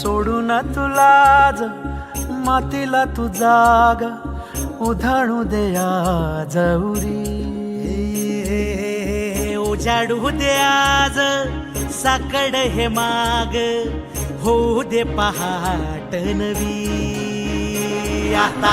सोडू ना तुलाज मातीला तू जाग उधाणू दया जवरी उजाडू दे आज साकड हे माग होऊ दे पहाट नवी. आता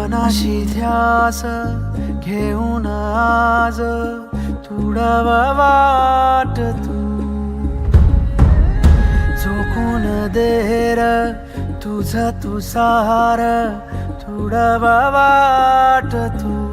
मनाशी ध्यास घेऊन आज तुडवा वाट तू. झोकून देर तुझ तुसार तुडवा वाट तू.